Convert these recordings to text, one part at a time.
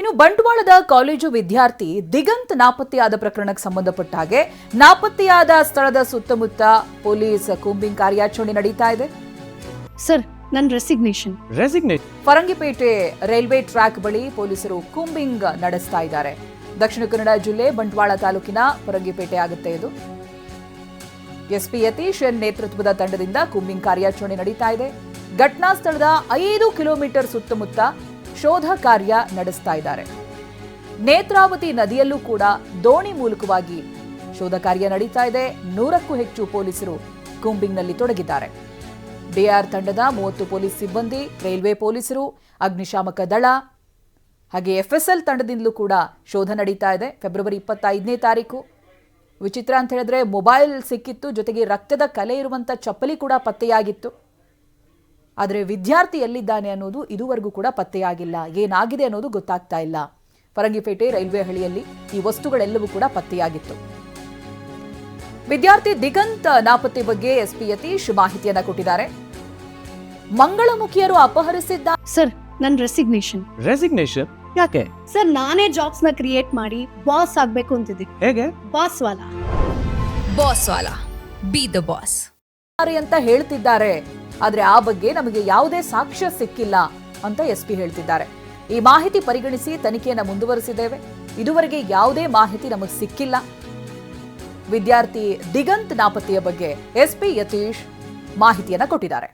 ಇನ್ನು ಬಂಟ್ವಾಳದ ಕಾಲೇಜು ವಿದ್ಯಾರ್ಥಿ ದಿಗಂತ್ ನಾಪತ್ತೆಯಾದ ಪ್ರಕರಣಕ್ಕೆ ಸಂಬಂಧಪಟ್ಟ ಹಾಗೆ ನಾಪತ್ತೆಯಾದ ಸ್ಥಳದ ಸುತ್ತಮುತ್ತ ಪೊಲೀಸ್ ಕೂಂಬಿಂಗ್ ಕಾರ್ಯಾಚರಣೆ ನಡೀತಾ ಇದೆ. ಸರ್ ನನ್ನ ರೆಸಿಗ್ನೇಷನ್ ರೆಸಿಗ್ನೇಟ್ ಫರಂಗಿಪೇಟೆ ರೈಲ್ವೆ ಟ್ರ್ಯಾಕ್ ಬಳಿ ಪೊಲೀಸರು ಕೂಂಬಿಂಗ್ ನಡೆಸ್ತಾ ಇದ್ದಾರೆ. ದಕ್ಷಿಣ ಕನ್ನಡ ಜಿಲ್ಲೆ ಬಂಟ್ವಾಳ ತಾಲೂಕಿನ ಫರಂಗಿಪೇಟೆ ಆಗುತ್ತೆ ಇದು. ಎಸ್ಪಿ ಯತೀಶ್ ನೇತೃತ್ವದ ತಂಡದಿಂದ ಕೂಂಬಿಂಗ್ ಕಾರ್ಯಾಚರಣೆ ನಡೀತಾ ಇದೆ. ಘಟನಾ ಸ್ಥಳದ ಐದು ಕಿಲೋಮೀಟರ್ ಸುತ್ತಮುತ್ತ ಶೋಧ ಕಾರ್ಯ ನಡೆಸ್ತಾ ಇದ್ದಾರೆ. ನೇತ್ರಾವತಿ ನದಿಯಲ್ಲೂ ಕೂಡ ದೋಣಿ ಮೂಲಕವಾಗಿ ಶೋಧ ಕಾರ್ಯ ನಡೀತಾ ಇದೆ. ನೂರಕ್ಕೂ ಹೆಚ್ಚು ಪೊಲೀಸರು ಕುಂಬಿಂಗ್ನಲ್ಲಿ ತೊಡಗಿದ್ದಾರೆ. ಡಿಆರ್ ತಂಡದ ಮೂವತ್ತು ಪೊಲೀಸ್ ಸಿಬ್ಬಂದಿ, ರೈಲ್ವೆ ಪೊಲೀಸರು, ಅಗ್ನಿಶಾಮಕ ದಳ, ಹಾಗೆ ಎಫ್ಎಸ್ಎಲ್ ತಂಡದಿಂದಲೂ ಕೂಡ ಶೋಧ ನಡೀತಾ ಇದೆ. ಫೆಬ್ರವರಿ ಇಪ್ಪತ್ತೈದನೇ ತಾರೀಕು. ವಿಚಿತ್ರ ಅಂತ ಹೇಳಿದ್ರೆ ಮೊಬೈಲ್ ಸಿಕ್ಕಿತ್ತು, ಜೊತೆಗೆ ರಕ್ತದ ಕಲೆ ಇರುವಂತ ಚಪ್ಪಲಿ ಕೂಡ ಪತ್ತೆಯಾಗಿತ್ತು. ಆದರೆ ವಿದ್ಯಾರ್ಥಿ ಎಲ್ಲಿದ್ದಾನೆ ಅನ್ನೋದು ಇದುವರೆಗೂ ಕೂಡ ಪತ್ತೆಯಾಗಿಲ್ಲ. ಏನಾಗಿದೆ ಅನ್ನೋದು ಗೊತ್ತಾಗ್ತಾ ಇಲ್ಲ. ಫರಂಗಿಪೇಟೆ ರೈಲ್ವೆ ಹಳಿಯಲ್ಲಿ ಈ ವಸ್ತುಗಳೆಲ್ಲವೂ ಕೂಡ ಪತ್ತೆಯಾಗಿತ್ತು. ವಿದ್ಯಾರ್ಥಿ ದಿಗಂತ್ ನಾಪತ್ತೆ ಬಗ್ಗೆ ಎಸ್ಪಿ ಯತೀಶ್ ಮಾಹಿತಿಯನ್ನ ಕೊಟ್ಟಿದ್ದಾರೆ. ಮಂಗಳಮುಖಿಯರು ಅಪಹರಿಸಿದ್ದ ಸರ್ ನನ್ನ ರೆಸಿಗ್ನೇಷನ್ ರೆಸಿಗ್ನೇಷನ್ ಯಾಕೆ? ಸರ್ ನಾನೇ ಜಾಬ್ಸ್ನ ಕ್ರಿಯೇಟ್ ಮಾಡಿ ಬಾಸ್ ಆಗ್ಬೇಕು ಅಂತಿದ್ದೆ ಹೇಗೆ? ಬಾಸ್ ವಾಲಾ. ಬಾಸ್ ವಾಲಾ. ಬಿ ದ ಬಾಸ್ ಅಂತ ಹೇಳ್ತಿದ್ದಾರೆ. ಆದ್ರೆ ಆ ಬಗ್ಗೆ ನಮಗೆ ಯಾವುದೇ ಸಾಕ್ಷ್ಯ ಸಿಕ್ಕಿಲ್ಲ ಅಂತ ಎಸ್ಪಿ ಹೇಳ್ತಿದ್ದಾರೆ. ಈ ಮಾಹಿತಿ ಪರಿಗಣಿಸಿ ತನಿಖೆಯನ್ನು ಮುಂದುವರಿಸಿದ್ದೇವೆ. ಇದುವರೆಗೆ ಯಾವುದೇ ಮಾಹಿತಿ ನಮಗೆ ಸಿಕ್ಕಿಲ್ಲ. ವಿದ್ಯಾರ್ಥಿ ದಿಗಂತ್ ನಾಪತ್ತೆಯ ಬಗ್ಗೆ ಎಸ್ಪಿ ಯತೀಶ್ ಮಾಹಿತಿಯನ್ನು ಕೊಟ್ಟಿದ್ದಾರೆ.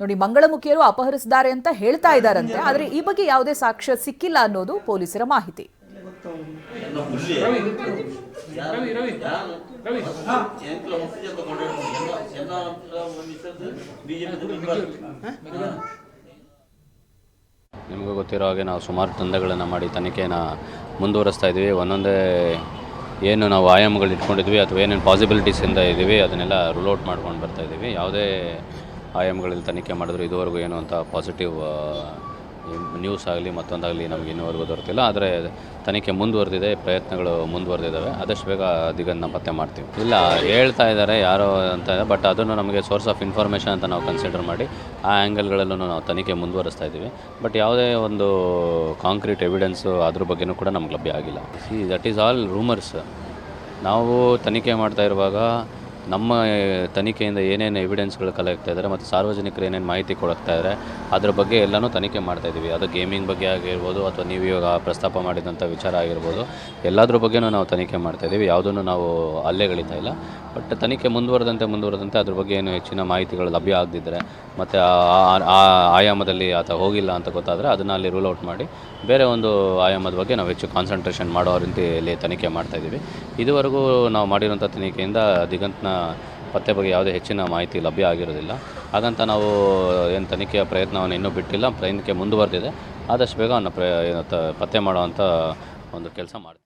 ನೋಡಿ ಮಂಗಳಮುಖಿಯರು ಅಪಹರಿಸಿದ್ದಾರೆ ಅಂತ ಹೇಳ್ತಾ ಇದ್ದಾರಂತೆ ಆದ್ರೆ ಈ ಬಗ್ಗೆ ಯಾವುದೇ ಸಾಕ್ಷ್ಯ ಸಿಕ್ಕಿಲ್ಲ ಅನ್ನೋದು ಪೊಲೀಸರ ಮಾಹಿತಿ. ನಿಮಗೂ ಗೊತ್ತಿರೋ ಹಾಗೆ ನಾವು ಸುಮಾರು ತಂಡಗಳನ್ನು ಮಾಡಿ ತನಿಖೆನ ಮುಂದುವರಿಸ್ತಾ ಇದ್ದೀವಿ. ಒಂದೊಂದೇ ಏನು ನಾವು ಆಯಾಮಗಳು ಇಟ್ಕೊಂಡಿದ್ವಿ ಅಥವಾ ಏನೇನು ಪಾಸಿಬಿಲಿಟೀಸಿಂದ ಇದ್ದೀವಿ, ಅದನ್ನೆಲ್ಲ ರೂಲ್ ಔಟ್ ಮಾಡ್ಕೊಂಡು ಬರ್ತಾ ಇದ್ದೀವಿ. ಯಾವುದೇ ಆಯಾಮಗಳಲ್ಲಿ ತನಿಖೆ ಮಾಡಿದ್ರು ಇದುವರೆಗೂ ಏನು ಅಂತ ಪಾಸಿಟಿವ್ ನ್ಯೂಸ್ ಆಗಲಿ ಮತ್ತೊಂದಾಗಲಿ ನಮಗೆ ಇನ್ನೂವರೆಗೂ ದೊರೆತಿಲ್ಲ, ಆದರೆ ತನಿಖೆ ಮುಂದುವರೆದಿದೆ, ಪ್ರಯತ್ನಗಳು ಮುಂದುವರೆದಿದ್ದಾವೆ ಆದಷ್ಟು ಬೇಗ ದಿಗನ್ನ ಪತ್ತೆ ಮಾಡ್ತೀವಿ. ಇಲ್ಲ, ಹೇಳ್ತಾ ಇದ್ದಾರೆ ಯಾರೋ ಅಂತ ಬಟ್ ಅದನ್ನು ನಮಗೆ ಸೋರ್ಸ್ ಆಫ್ ಇನ್ಫಾರ್ಮೇಷನ್ ಅಂತ ನಾವು ಕನ್ಸಿಡರ್ ಮಾಡಿ ಆ ಆ್ಯಂಗಲ್ಗಳಲ್ಲೂ ನಾವು ತನಿಖೆ ಮುಂದುವರಿಸ್ತಾ ಇದ್ದೀವಿ. ಬಟ್ ಯಾವುದೇ ಒಂದು ಕಾಂಕ್ರೀಟ್ ಎವಿಡೆನ್ಸು ಅದ್ರ ಬಗ್ಗೆನೂ ಕೂಡ ನಮ್ಗೆ ಲಭ್ಯ ಆಗಿಲ್ಲ. See that is all rumours ನಾವು ತನಿಖೆ ಮಾಡ್ತಾ ಇರುವಾಗ ನಮ್ಮ ತನಿಖೆಯಿಂದ ಏನೇನು ಎವಿಡೆನ್ಸ್ಗಳು ಕಲೆಕ್ತಾ ಇದ್ದಾರೆ ಮತ್ತು ಸಾರ್ವಜನಿಕರು ಏನೇನು ಮಾಹಿತಿ ಕೊಡಕ್ತಾ ಇದ್ದಾರೆ ಅದ್ರ ಬಗ್ಗೆ ಎಲ್ಲನೂ ತನಿಖೆ ಮಾಡ್ತಾ ಇದ್ದೀವಿ ಅದು ಗೇಮಿಂಗ್ ಬಗ್ಗೆ ಆಗಿರ್ಬೋದು ಅಥವಾ ನೀವು ಇವಾಗ ಪ್ರಸ್ತಾಪ ಮಾಡಿದಂಥ ವಿಚಾರ ಆಗಿರ್ಬೋದು, ಎಲ್ಲದ್ರ ಬಗ್ಗೆನೂ ನಾವು ತನಿಖೆ ಮಾಡ್ತಾ ಇದ್ದೀವಿ ಯಾವುದನ್ನು ನಾವು ಅಲ್ಲೆಗಳಿತಾ ಇಲ್ಲ. ಬಟ್ ತನಿಖೆ ಮುಂದುವರೆದಂತೆ ಮುಂದುವರೆದಂತೆ ಅದ್ರ ಬಗ್ಗೆ ಏನು ಹೆಚ್ಚಿನ ಮಾಹಿತಿಗಳು ಲಭ್ಯ ಆಗದಿದ್ದರೆ ಮತ್ತು ಆ ಆಯಾಮದಲ್ಲಿ ಆತ ಹೋಗಿಲ್ಲ ಅಂತ ಗೊತ್ತಾದರೆ ಅದನ್ನು ಅಲ್ಲಿ ರೂಲ್ ಔಟ್ ಮಾಡಿ ಬೇರೆ ಒಂದು ಆಯಾಮದ ಬಗ್ಗೆ ನಾವು ಹೆಚ್ಚು ಕಾನ್ಸಂಟ್ರೇಷನ್ ಮಾಡೋ ರೀತಿಯಲ್ಲಿ ತನಿಖೆ ಮಾಡ್ತಾ ಇದ್ದೀವಿ ಇದುವರೆಗೂ ನಾವು ಮಾಡಿರೋಂಥ ತನಿಖೆಯಿಂದ ದಿಗಂತ್ನ ಪತ್ತೆ ಬಗ್ಗೆ ಯಾವುದೇ ಹೆಚ್ಚಿನ ಮಾಹಿತಿ ಲಭ್ಯ ಆಗಿರೋದಿಲ್ಲ. ಹಾಗಂತ ನಾವು ಏನು ತನಿಖೆಯ ಪ್ರಯತ್ನವನ್ನು ಇನ್ನೂ ಬಿಟ್ಟಿಲ್ಲ. ತನಿಖೆ ಮುಂದುವರೆದಿದೆ. ಆದಷ್ಟು ಬೇಗ ಅವನ್ನ ಪ್ರ ಪತ್ತೆ ಮಾಡುವಂಥ ಒಂದು ಕೆಲಸ ಮಾಡ್ತೀವಿ.